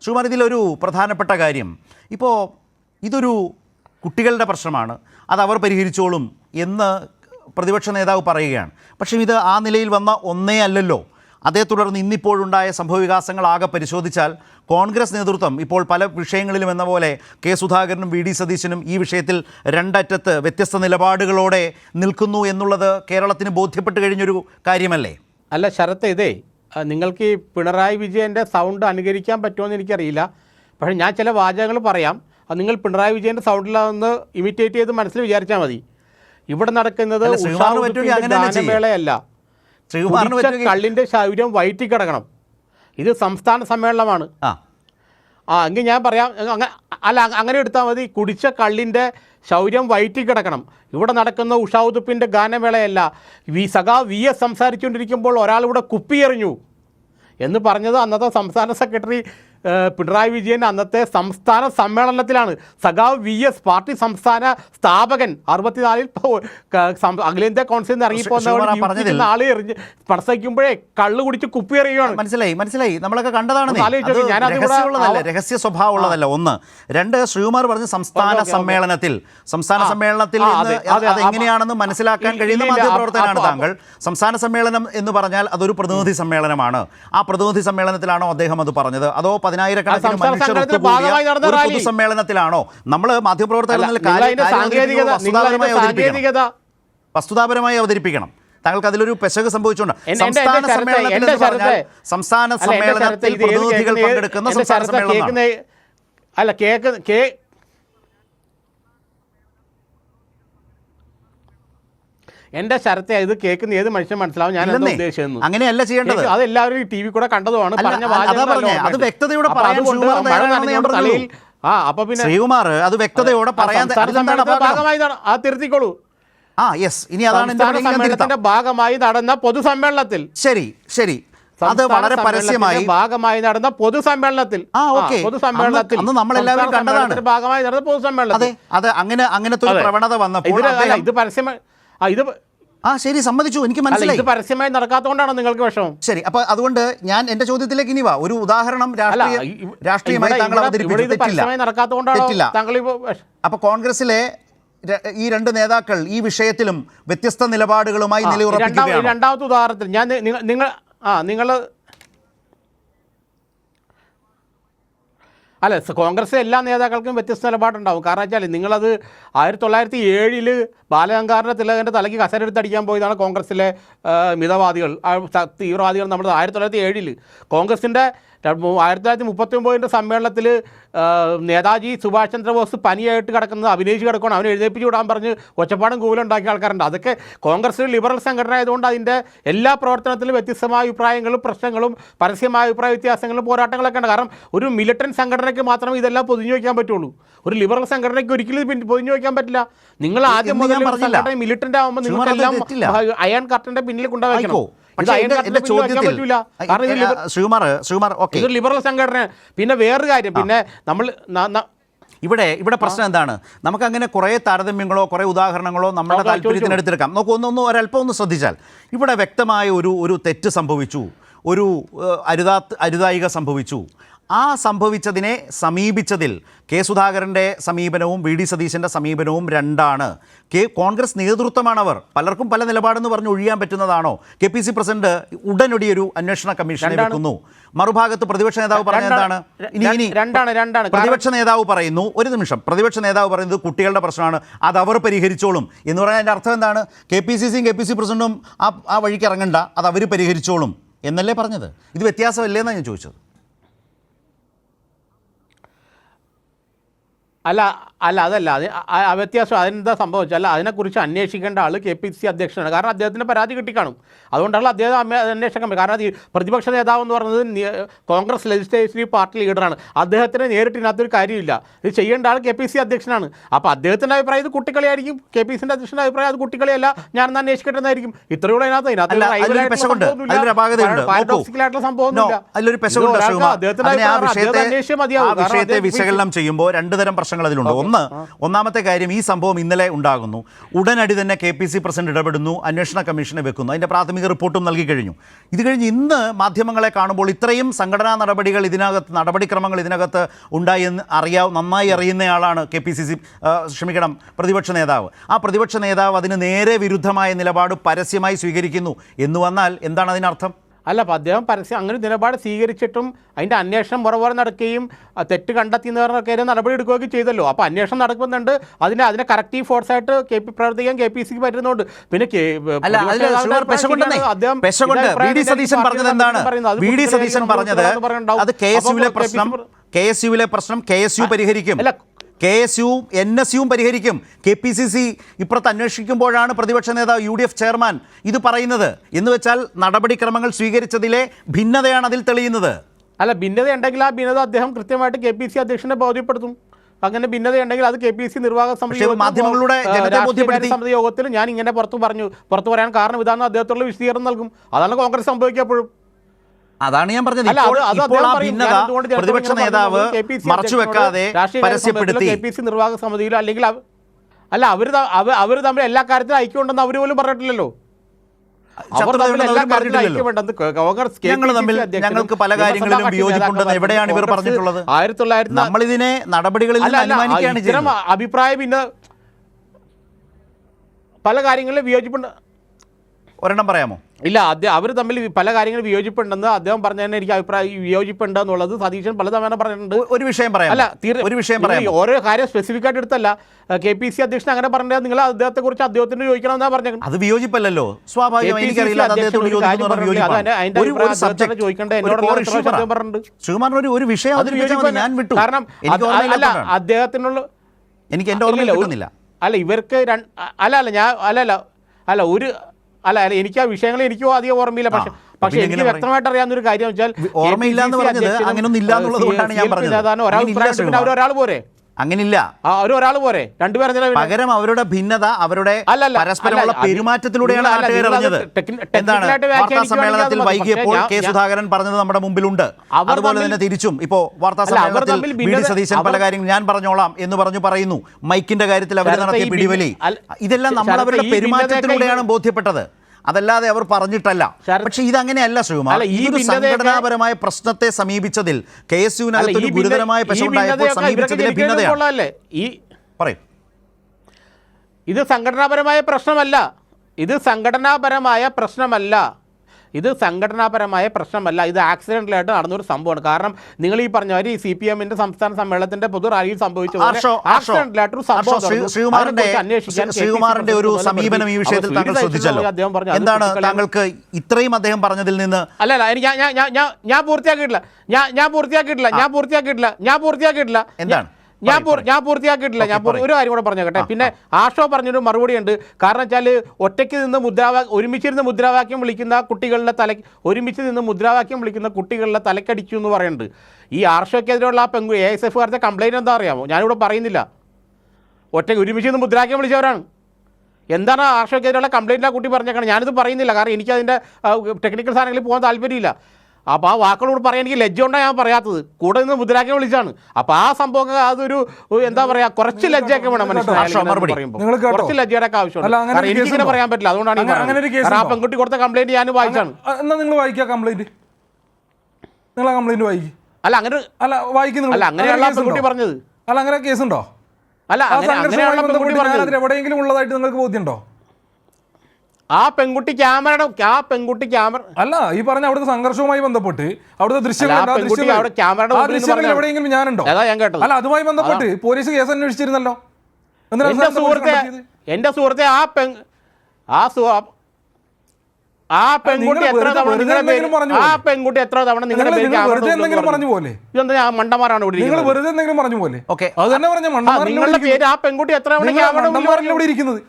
സുകുമാർ ഇതിലൊരു പ്രധാനപ്പെട്ട കാര്യം. ഇപ്പോൾ ഇതൊരു കുട്ടികളുടെ പ്രശ്നമാണ്. അത് അവർ പരിഹരിച്ചോളും എന്ന് പ്രതിപക്ഷ നേതാവ് പറയുകയാണ്. പക്ഷേ ഇത് ആ നിലയിൽ വന്ന ഒന്നേ അല്ലല്ലോ. അതേ തുടർന്ന് ഇന്നിപ്പോഴുണ്ടായ സംഭവവികാസങ്ങൾ ആകെ പരിശോധിച്ചാൽ കോൺഗ്രസ് നേതൃത്വം ഇപ്പോൾ പല വിഷയങ്ങളിലും എന്ന പോലെ കെ സുധാകരനും വി ഡി സതീശനും ഈ വിഷയത്തിൽ രണ്ടറ്റത്ത് വ്യത്യസ്ത നിലപാടുകളോടെ നിൽക്കുന്നു എന്നുള്ളത് കേരളത്തിന് ബോധ്യപ്പെട്ട് കഴിഞ്ഞൊരു കാര്യമല്ലേ? അല്ല ശരത്ത് ഇതേ നിങ്ങൾക്ക് ഈ പിണറായി വിജയന്റെ സൗണ്ട് അനുകരിക്കാൻ പറ്റുമോ എനിക്കറിയില്ല. പക്ഷേ ഞാൻ ചില വാചകങ്ങൾ പറയാം. അത് നിങ്ങൾ പിണറായി വിജയന്റെ സൗണ്ടിലാണെന്ന് ഇമിറ്റേറ്റ് ചെയ്ത് മനസ്സിൽ വിചാരിച്ചാൽ മതി. ഇവിടെ നടക്കുന്നത് അങ്ങനെ. ഗാനമേളയല്ല. കള്ളിന്റെ ശൗര്യം വയറ്റി കിടക്കണം. ഇത് സംസ്ഥാന സമ്മേളനമാണ്. ആ. എങ്കിൽ ഞാൻ പറയാം. അങ്ങ അല്ല അങ്ങനെ എടുത്താൽ മതി. കുടിച്ച കള്ളിന്റെ ശൗര്യം വയറ്റി കിടക്കണം. ഇവിടെ നടക്കുന്ന ഉഷാവുതുപ്പിന്റെ ഗാനമേളയല്ല. വി സഖാ വി എസ് സംസാരിച്ചുകൊണ്ടിരിക്കുമ്പോൾ ഒരാളിവിടെ കുപ്പിയെറിഞ്ഞു എന്ന് പറഞ്ഞത് അന്നത്തെ സംസ്ഥാന സെക്രട്ടറി പിണറായി വിജയൻ അന്നത്തെ സംസ്ഥാന സമ്മേളനത്തിലാണ്. സഖാവ് വി എസ് പാർട്ടി സംസ്ഥാന സ്ഥാപകൻ. അറുപത്തിനാലിൽ അഖിലേന്ത്യാ കോൺഗ്രസിൽ നിന്ന് ഇറങ്ങിപ്പോകുന്ന ആൾ എറിഞ്ഞ് പ്രസവിക്കുമ്പോഴേ കള്ളു കുടിച്ച് കുപ്പി എറിയുകയാണ് മനസ്സിലായി മനസ്സിലായി. നമ്മളൊക്കെ കണ്ടതാണ് രഹസ്യ സ്വഭാവം സ്വഭാവമുള്ളതല്ല ഒന്ന്. രണ്ട് ശ്രീകുമാർ പറഞ്ഞ സംസ്ഥാന. സമ്മേളനത്തിൽ. സംസ്ഥാന സമ്മേളനത്തിൽ ആ, നിന്ന് അതെ, അതെ. അത് എങ്ങനെയാണെന്ന് മനസ്സിലാക്കാൻ കഴിയുന്ന. മാധ്യമപ്രവർത്തനാണ് താങ്കൾ. സംസ്ഥാന സമ്മേളനം എന്ന് പറഞ്ഞാൽ അതൊരു പ്രതിനിധി സമ്മേളനമാണ്. ആ പ്രതിനിധി സമ്മേളനത്തിലാണോ അദ്ദേഹം അത് പറഞ്ഞത്? അതോ പതിനായിരക്കണക്കിന് മനുഷ്യർ. പൊതുസമ്മേളനത്തിലാണോ? നമ്മൾ മാധ്യമപ്രവർത്തകർ വസ്തുതാപരമായി അവതരിപ്പിക്കണം. താങ്കൾക്ക് അതിലൊരു പെശക് സംഭവിച്ചുകൊണ്ട് സംസ്ഥാന സമ്മേളനത്തിൽ സംസ്ഥാന സമ്മേളനത്തിൽ പ്രതിനിധികൾ പങ്കെടുക്കുന്ന സംസ്ഥാന സമ്മേളനം അല്ല കേക്ക് എന്റെ ശരത്തെ ഇത് കേൾക്കുന്ന ഏത് മനുഷ്യൻ മനസ്സിലാവും? ഞാൻ ഉദ്ദേശിച്ചത് അങ്ങനെയല്ല ചെയ്യേണ്ടത്. അത് എല്ലാവരും ടി വി കൂടെ കണ്ടതുമാണ്. അതാ അത്. വ്യക്തതയോടെ. തലയിൽ ആ അപ്പൊ പിന്നെ ശ്രീകുമാർ അത് വ്യക്തതയോടെ പറയാൻ സംസ്ഥാന അതെന്താണ് ഭാഗമായി ആ തിരുത്തിക്കോളൂ. ആ യെസ് ഇനി അതാണ് ഭാഗമായി നടന്ന പൊതുസമ്മേളനത്തിൽ. ശരി ശരി. അത് വളരെ പരസ്യമായി ഭാഗമായി നടന്ന പൊതുസമ്മേളനത്തിൽ. ആ, ഓക്കേ. പൊതുസമ്മേളനത്തിൽ അന്ന് നമ്മളെല്ലാവരും സംസ്ഥാന കണ്ടതാണ്. ഭാഗമായി നടന്ന അതെ പൊതുസമ്മേളനത്തിൽ. അത് അങ്ങനെ അങ്ങനത്തെ ഒരു പ്രവണത വന്നപ്പോൾ ഇത് പരസ്യമായി ആ ഇത് ആ ശരി സമ്മതിച്ചു. എനിക്ക് മനസ്സിലായി ഇത് പരസ്യമായി നടക്കാത്തതുകൊണ്ടാണ് നിങ്ങൾക്ക് വിഷമം? ശരി അപ്പൊ അതുകൊണ്ട് ഞാൻ എന്റെ ചോദ്യത്തിലേക്ക് ഇനി വാ. ഒരു ഉദാഹരണം രാഷ്ട്രീയ രാഷ്ട്രീയമായി താങ്കൾ തെറ്റില്ല. താങ്കൾ അപ്പൊ കോൺഗ്രസിലെ ഈ രണ്ട് നേതാക്കൾ ഈ വിഷയത്തിലും വ്യത്യസ്ത നിലപാടുകളുമായി നിലയുറപ്പിക്കുകയാണ്? രണ്ടാമത്തെ ഉദാഹരണത്തിൽ ഞാൻ നിങ്ങൾ നിങ്ങൾ ആ നിങ്ങൾ അല്ല കോൺഗ്രസ് എല്ലാ നേതാക്കൾക്കും വ്യത്യസ്ത നിലപാടുണ്ടാവും. കാരണം വെച്ചാൽ നിങ്ങളത് ആയിരത്തി തൊള്ളായിരത്തി ഏഴിൽ ബാലഗംഗാറിന്റെ തിലകന്റെ തലയ്ക്ക് കസരെടുത്തടിക്കാൻ പോയതാണ് കോൺഗ്രസിലെ മിതവാദികൾ. തീവ്രവാദികൾ നമ്മൾ ആയിരത്തി തൊള്ളായിരത്തി ഏഴിൽ കോൺഗ്രസിന്റെ ആയിരത്തി തൊള്ളായിരത്തി മുപ്പത്തി ഒമ്പതിന്റെ സമ്മേളനത്തിൽ നേതാജി സുഭാഷ് ചന്ദ്രബോസ് പനിയായിട്ട് കിടക്കുന്നത് അഭിനയിച്ച് കിടക്കണം അവനെ എഴുന്നേപ്പിച്ച് വിടാൻ പറഞ്ഞ് ഒച്ചപ്പാടും കൂലുണ്ടാക്കിയ ആൾക്കാരുണ്ട്. അതൊക്കെ കോൺഗ്രസ് ലിബറൽ സംഘടന ആയതുകൊണ്ട് അതിന്റെ എല്ലാ പ്രവർത്തനത്തിലും വ്യത്യസ്തമായ അഭിപ്രായങ്ങളും പ്രശ്നങ്ങളും പരസ്യമായ അഭിപ്രായ വ്യത്യാസങ്ങളും പോരാട്ടങ്ങളൊക്കെ ഉണ്ട്. കാരണം ഒരു മിലിറ്റന്റ് സംഘടനയ്ക്ക് മാത്രമേ ഇതെല്ലാം പൊതിഞ്ഞു വയ്ക്കാൻ പറ്റുള്ളൂ. ഒരു ലിബറൽ സംഘടനയ്ക്ക് ഒരിക്കലും ഇത് പൊതിഞ്ഞു വയ്ക്കാൻ പറ്റില്ല. നിങ്ങൾ ആദ്യം മുതൽ. മിലിറ്റന്റ് ആകുമ്പോൾ നിങ്ങൾക്കെല്ലാം അയൺ കർട്ടന്റെ പിന്നിൽ കൊണ്ടുവയ്ക്കണം ശ്രീകുമാർ ശ്രീകുമാർ ഓക്കെ. ലിബറൽ സംഘടന. പിന്നെ വേറൊരു കാര്യം പിന്നെ നമ്മൾ ഇവിടെ ഇവിടെ പ്രശ്നം എന്താണ്? നമുക്ക് അങ്ങനെ കുറേ താരതമ്യങ്ങളോ കുറേ ഉദാഹരണങ്ങളോ നമ്മുടെ താല്പര്യത്തിന് എടുത്തെടുക്കാം നോക്കൂ ഒന്ന് ഒന്ന് ഒരല്പം ഒന്ന് ശ്രദ്ധിച്ചാൽ. ഇവിടെ വ്യക്തമായ ഒരു ഒരു തെറ്റ് സംഭവിച്ചു. ഒരു അരുതാ അരുതായിക സംഭവിച്ചു. ആ സംഭവിച്ചതിനെ സമീപിച്ചതിൽ കെ സുധാകരന്റെ സമീപനവും വി ഡി സതീശന്റെ സമീപനവും രണ്ടാണ്. കെ കോൺഗ്രസ് നേതൃത്വമാണവർ. പലർക്കും പല നിലപാടെന്ന് പറഞ്ഞ് ഒഴിയാൻ പറ്റുന്നതാണോ? കെ പി സി പ്രസിഡന്റ് ഉടനടി ഒരു അന്വേഷണ കമ്മീഷനെ. വെക്കുന്നു. മറുഭാഗത്ത് പ്രതിപക്ഷ നേതാവ് പറഞ്ഞ എന്താണ്? ഇനി ഇനി രണ്ടാണ് രണ്ടാണ്. പ്രതിപക്ഷ നേതാവ് പറയുന്നു ഒരു നിമിഷം. പ്രതിപക്ഷ നേതാവ് പറയുന്നത് കുട്ടികളുടെ പ്രശ്നമാണ് അത് അവർ പരിഹരിച്ചോളും. എന്ന് പറഞ്ഞാൽ അതിന്റെ അർത്ഥം എന്താണ്? കെ പി സി സിയും കെ പി സി പ്രസിഡന്റും ആ ആ വഴിക്ക് ഇറങ്ങണ്ട അത് അവർ പരിഹരിച്ചോളും. എന്നല്ലേ പറഞ്ഞത്? ഇത് വ്യത്യാസമല്ലേ എന്നാണ് ഞാൻ ചോദിച്ചത്. അല്ല അല്ല അതല്ല. അത് ആ- വ്യത്യാസം അതിനെന്താ സംഭവിച്ചത്? അല്ല അതിനെക്കുറിച്ച് അന്വേഷിക്കേണ്ട ആൾ കെ പി സി അധ്യക്ഷനാണ്. കാരണം അദ്ദേഹത്തിന് പരാതി കിട്ടിക്കാണും. അതുകൊണ്ടാണ് അദ്ദേഹം അന്വേഷണം കമ്മി കാരണം പ്രതിപക്ഷ നേതാവ് എന്ന് പറയുന്നത് കോൺഗ്രസ് ലെജിസ്ലേറ്റീവ് പാർട്ടി ലീഡറാണ്. അദ്ദേഹത്തിന് നേരിട്ട് ഇതിനകത്തൊരു കാര്യമില്ല. ഇത് ചെയ്യേണ്ട ആൾ കെ പി സി അധ്യക്ഷനാണ്. അപ്പോൾ അദ്ദേഹത്തിന്റെ അഭിപ്രായം ഇത് കുട്ടികളിയായിരിക്കും കെ പി സിന്റെ അധ്യക്ഷന്റെ അഭിപ്രായം അത് കുട്ടികളിയല്ല ഞാനൊന്ന് അന്വേഷിക്കേണ്ടതായിരിക്കും ഇത്രയുള്ള അതിനകത്ത് ഇതിനകത്ത് സംഭവമൊന്നുമില്ല. അദ്ദേഹത്തിന്റെ അന്വേഷിച്ചാൽ അന്വേഷിച്ചേ മതിയാവും. വിഷയത്തെ വിശകലനം ചെയ്യുമ്പോൾ രണ്ട് തരം പ്രശ്നങ്ങൾ അതിലുണ്ട് ഒന്ന് ഒന്ന് ഒന്നാമത്തെ കാര്യം ഈ സംഭവം ഇന്നലെ ഉണ്ടാകുന്നു. ഉടനടി തന്നെ കെ പി സി പ്രസിഡന്റ് ഇടപെടുന്നു അന്വേഷണ കമ്മീഷനെ വെക്കുന്നു. അതിന്റെ പ്രാഥമിക റിപ്പോർട്ടും നൽകി കഴിഞ്ഞു. ഇത് കഴിഞ്ഞ് ഇന്ന് മാധ്യമങ്ങളെ കാണുമ്പോൾ ഇത്രയും സംഘടനാ നടപടികൾ ഇതിനകത്ത് നടപടിക്രമങ്ങൾ ഇതിനകത്ത് ഉണ്ടായി എന്ന് അറിയാ നന്നായി അറിയുന്നയാളാണ് കെ പി സി സി ക്ഷമിക്കണം പ്രതിപക്ഷ നേതാവ്. ആ പ്രതിപക്ഷ നേതാവ് അതിന് നേരെ വിരുദ്ധമായ നിലപാട് പരസ്യമായി സ്വീകരിക്കുന്നു എന്ന് വന്നാൽ എന്താണ് അതിനർത്ഥം? അല്ല അപ്പോൾ അദ്ദേഹം പരസ്യം അങ്ങനെ നിലപാട് സ്വീകരിച്ചിട്ടും അതിന്റെ അന്വേഷണം മുറവറെ നടക്കുകയും തെറ്റ് കണ്ടെത്തിയെന്നവരൊക്കെ നടപടി എടുക്കുകയൊക്കെ ചെയ്തല്ലോ. അപ്പോൾ അന്വേഷണം നടക്കുന്നുണ്ട്. അതിനെ അതിനെ കറക്റ്റീവ് ഫോഴ്സ് ആയിട്ട് കെ പി പ്രവർത്തിക്കാൻ കെ പി സിക്ക് പറ്റുന്നുണ്ട്. പിന്നെ അദ്ദേഹം സതീശൻ പറഞ്ഞത് എന്താണ്? പറയുന്നത്. വി ഡി സതീശൻ പറഞ്ഞത് അത് കെ എസ് യുവിലെ പ്രശ്നം കെ എസ് യുവിലെ പ്രശ്നം കെ എസ് യു പരിഹരിക്കും. അല്ല. K S U N S യുവും പരിഹരിക്കും. കെ പി സി സി ഇപ്പുറത്ത് അന്വേഷിക്കുമ്പോഴാണ് പ്രതിപക്ഷ നേതാവ് യു ഡി എഫ് ചെയർമാൻ ഇത് പറയുന്നത്. എന്ന് വെച്ചാൽ നടപടിക്രമങ്ങൾ സ്വീകരിച്ചതിലെ ഭിന്നതയാണ് അതിൽ തെളിയുന്നത്. അല്ല ഭിന്നത ഉണ്ടെങ്കിൽ ആ ഭിന്നത അദ്ദേഹം കൃത്യമായിട്ട് കെ പി സി അധ്യക്ഷനെ ബോധ്യപ്പെടുത്തും. അങ്ങനെ ഭിന്നത ഉണ്ടെങ്കിൽ അത് കെ പി സി നിർവാഹക സമിതി മാധ്യമങ്ങളുടെ സമിതി യോഗത്തിൽ ഞാൻ ഇങ്ങനെ പുറത്തു പറഞ്ഞു പുറത്തു പറയാൻ കാരണം ഇതാണ് അദ്ദേഹത്തുള്ള വിശദീകരണം നൽകും. അതാണ് കോൺഗ്രസ് സംഭവിക്കപ്പോഴും അതാണ് ഞാൻ പറഞ്ഞത്. ഇപ്പോൾ ആ ഭിന്നത പ്രതിപക്ഷ നേതാവ് പറഞ്ഞത് കെ പി സി മറച്ചു വെക്കാതെ പരസ്യപ്പെടുത്തി കെ പി സി നിർവാഹക സമിതിയിലോ അല്ലെങ്കിൽ അല്ല അവർ അവർ തമ്മിൽ എല്ലാ കാര്യത്തിലും ഐക്യമുണ്ടെന്ന് അവർ പോലും പറഞ്ഞിട്ടില്ലല്ലോ. ഞങ്ങൾ തമ്മിൽ ഞങ്ങൾക്ക് പല കാര്യങ്ങളിലും വിയോജിപ്പുണ്ടെന്ന് എവിടെയാണ് ഇവർ പറഞ്ഞിട്ടുള്ളത്? ആയിരത്തി തൊള്ളായിരത്തി നമ്മളിതിനെ നടപടികളിൽ അല്ല നിന്ന് ഇത്തരം അഭിപ്രായ ഭിന്ന പല കാര്യങ്ങളിലും വിയോജിപ്പുണ്ട്. ഒരെണ്ണം പറയാമോ? ഇല്ല അദ്ദേഹം അവർ തമ്മിൽ പല കാര്യങ്ങളും വിയോജിപ്പുണ്ടെന്ന് അദ്ദേഹം പറഞ്ഞതിന് എനിക്ക് അഭിപ്രായം വിയോജിപ്പുണ്ട് എന്നുള്ളത് സതീശൻ പലതവണ പറഞ്ഞിട്ടുണ്ട്. ഒരു വിഷയം പറയാം അല്ല ഒരു വിഷയം പറയാം ഓരോ കാര്യം സ്പെസിഫിക് ആയിട്ട് എടുത്തല്ല. കെ പി സി അധ്യക്ഷൻ അങ്ങനെ പറഞ്ഞാൽ നിങ്ങൾ അദ്ദേഹത്തെ കുറിച്ച് അദ്ദേഹത്തിന് ചോദിക്കണമെന്നാ പറഞ്ഞത്. അത് വിയോജിപ്പല്ലോ സ്വാഭാവികമായിട്ട് ഒരു വിഷയം. ഞാൻ വിട്ടു. കാരണം അല്ല അദ്ദേഹത്തിനുള്ള എനിക്ക് കിട്ടുന്നില്ല. അല്ല ഇവർക്ക് അല്ല അല്ല ഞാൻ അല്ല അല്ല. അല്ല ഒരു അല്ല അല്ല എനിക്ക് ആ വിഷയങ്ങൾ എനിക്കോ അധികം ഓർമ്മയില്ല. പക്ഷെ പക്ഷേ എനിക്ക് വ്യക്തമായിട്ട് അറിയാവുന്ന ഒരു കാര്യം വെച്ചാൽ ഓർമ്മയില്ല എന്ന് പറഞ്ഞത് അങ്ങനെയൊന്നും ഇല്ല എന്നുള്ളതുകൊണ്ടാണ് ഞാൻ പറഞ്ഞത്. ഒരാൾ പോരെ? അങ്ങനില്ല. ഒരാൾ പോരെ. രണ്ടുപേരും? പകരം അവരുടെ ഭിന്നത അവരുടെ പരസ്പരമുള്ള പെരുമാറ്റത്തിലൂടെയാണ് നാട്ടുകാർ അറിഞ്ഞത് എന്താണ്? വാർത്താ സമ്മേളനത്തിൽ വൈകിയപ്പോൾ കെ സുധാകരൻ പറഞ്ഞത് നമ്മുടെ മുമ്പിലുണ്ട്. അതുപോലെ തന്നെ തിരിച്ചും. ഇപ്പോ വാർത്താ സമ്മേളനത്തിൽ തമ്മിൽ വി ഡി സതീശൻ പല കാര്യങ്ങൾ ഞാൻ പറഞ്ഞോളാം എന്ന് പറഞ്ഞു പറയുന്നു. മൈക്കിന്റെ കാര്യത്തിൽ അവർ നടത്തിയ പിടിവലി. ഇതെല്ലാം നമ്മൾ അവരുടെ പെരുമാറ്റത്തിലൂടെയാണ് ബോധ്യപ്പെട്ടത്. അതല്ലാതെ അവർ പറഞ്ഞിട്ടല്ല. പക്ഷെ ഇതങ്ങനെയല്ല ശ്രീകുമാർ ഈ സംഘടനാപരമായ പ്രശ്നത്തെ സമീപിച്ചതിൽ കെ എസ് യുവിനകത്ത് ഗുരുതരമായ സമീപിച്ചതിലെ ഭിന്നതയാണ്. ഈ പറയും. ഇത് സംഘടനാപരമായ പ്രശ്നമല്ല. ഇത് സംഘടനാപരമായ പ്രശ്നമല്ല. ഇത് സംഘടനാപരമായ പ്രശ്നമല്ല. ഇത് ആക്സിഡന്റലായിട്ട് നടന്നൊരു സംഭവമാണ്. കാരണം നിങ്ങൾ ഈ പറഞ്ഞ മാതിരി സി പി എമ്മിന്റെ സംസ്ഥാന സമ്മേളനത്തിന്റെ പൊതു റാലിയിൽ സംഭവിച്ച ആക്സിഡന്റലായിട്ടൊരു സംഭവം ശ്രീകുമാറിന്റെ ഒരു സമീപനം ഈ വിഷയത്തിൽ താങ്കൾ ശ്രദ്ധിച്ചല്ലോ. അദ്ദേഹം പറഞ്ഞു, എന്താണ് താങ്കൾക്ക് ഇത്രയും അദ്ദേഹം പറഞ്ഞതിൽ നിന്ന് അല്ല അല്ല എനിക്ക് ഞാൻ ഞാൻ ഞാൻ പൂർത്തിയാക്കിയിട്ടില്ല ഞാൻ ഞാൻ പൂർത്തിയാക്കിയിട്ടില്ല. ഞാൻ പൂർത്തിയാക്കിയിട്ടില്ല. ഞാൻ പൂർത്തിയാക്കിയിട്ടില്ല. എന്താണ്? ഞാൻ ഞാൻ പൂർത്തിയാക്കിയിട്ടില്ല. ഞാൻ. ഒരു കാര്യം കൂടെ പറഞ്ഞേക്കട്ടെ. പിന്നെ ആഷോ പറഞ്ഞൊരു മറുപടി ഉണ്ട് കാരണം വെച്ചാൽ ഒറ്റയ്ക്ക് നിന്ന് മുദ്രാവാക്യം ഒരുമിച്ചിരുന്ന് മുദ്രാവാക്യം വിളിക്കുന്ന കുട്ടികളുടെ തല ഒരുമിച്ച് നിന്ന് മുദ്രാവാക്യം വിളിക്കുന്ന കുട്ടികളുടെ തലക്കടിച്ചു എന്ന് പറയുന്നുണ്ട്. ഈ ആർഷോക്കെതിരെയുള്ള ആ പെങ്കു എ എസ് എഫ് കാരത്തെ കംപ്ലൈന്റ് എന്താ അറിയാമോ? ഞാനിവിടെ പറയുന്നില്ല. ഒറ്റയ്ക്ക് ഒരുമിച്ച് നിന്ന് മുദ്രാവാക്യം വിളിച്ചവരാണ്. എന്താണ് ആർഷോക്കെതിരെയുള്ള കംപ്ലൈന്റ് ആ കുട്ടി പറഞ്ഞേക്കണം? ഞാനിത് പറയുന്നില്ല. കാരണം എനിക്ക് അതിന്റെ ടെക്നിക്കൽ സാധനങ്ങളിൽ പോകാൻ താല്പര്യമില്ല. അപ്പോൾ ആ വാക്കുകളോട് പറയാൻ എനിക്ക് ലജ്ജ കൊണ്ടാണ് ഞാൻ പറയാത്തത്. കൂടെ നിന്ന് മുദ്രാക്കി വിളിച്ചാണ്. അപ്പോൾ ആ സംഭവം അതൊരു എന്താ പറയുക കുറച്ച് ലജ്ജയൊക്കെ വേണം മനുഷ്യന് ആർഷോ, മറുപടി. പറയുമ്പോൾ നിങ്ങൾ കേട്ടോ? കുറച്ച് ലജ്ജയുടെ ഒക്കെ അല്ല, ആവശ്യമുണ്ട് അങ്ങനെ എനിക്കിങ്ങനെ പറയാൻ പറ്റില്ല. അതുകൊണ്ടാണ് ആ പെൺകുട്ടി കൊടുത്ത കംപ്ലൈന്റ് ഞാൻ വായിച്ചാണ് എന്നാ നിങ്ങൾ വായിക്കുക കംപ്ലൈന്റ്? നിങ്ങൾ ആ കംപ്ലൈന്റ് വായിക്കും. അല്ല അങ്ങനെ അല്ല വായിക്കുന്നു നിങ്ങൾ. അല്ല അങ്ങനെയുള്ള അങ്ങനെ പെൺകുട്ടി? പറഞ്ഞത്. അല്ല അങ്ങനെ കേസുണ്ടോ? അല്ല അങ്ങനെ സംഘർഷവുമായി അങ്ങനെയുള്ള പെൺകുട്ടി പറഞ്ഞത്. എവിടെയെങ്കിലും ഉള്ളതായിട്ട് നിങ്ങൾക്ക് ബോധ്യമുണ്ടോ? ആ പെൺകുട്ടി ക്യാമറയുടെ ആ പെൺകുട്ടി ക്യാമറ അല്ല ഈ പറഞ്ഞ അവിടുത്തെ സംഘർഷവുമായി ബന്ധപ്പെട്ട് അവിടുത്തെ ദൃശ്യങ്ങൾ. എവിടെയെങ്കിലും ഞാനുണ്ടോ അതാ ഞാൻ കേട്ടത്. അല്ല അതുമായി ബന്ധപ്പെട്ട് പോലീസ് കേസ് അന്വേഷിച്ചിരുന്നല്ലോ എന്റെ സുഹൃത്തെ എന്റെ സുഹൃത്തെ ആ പെൺ ആ സു ആ പെൺകുട്ടി എത്ര തവണ ആ. പെൺകുട്ടി എത്ര തവണ നിങ്ങളുടെ നിങ്ങൾ പേര് പറഞ്ഞു. പോലെ ഇതെന്താ മണ്ടന്മാരാണ് ഇവിടെ നിങ്ങൾ? വെറുതെ എന്തെങ്കിലും പറഞ്ഞു പോലെ ഓക്കെ അത് തന്നെ പറഞ്ഞ നിങ്ങളുടെ പേര് ആ പെൺകുട്ടി എത്ര തവണ ഇവിടെ ഇരിക്കുന്നത്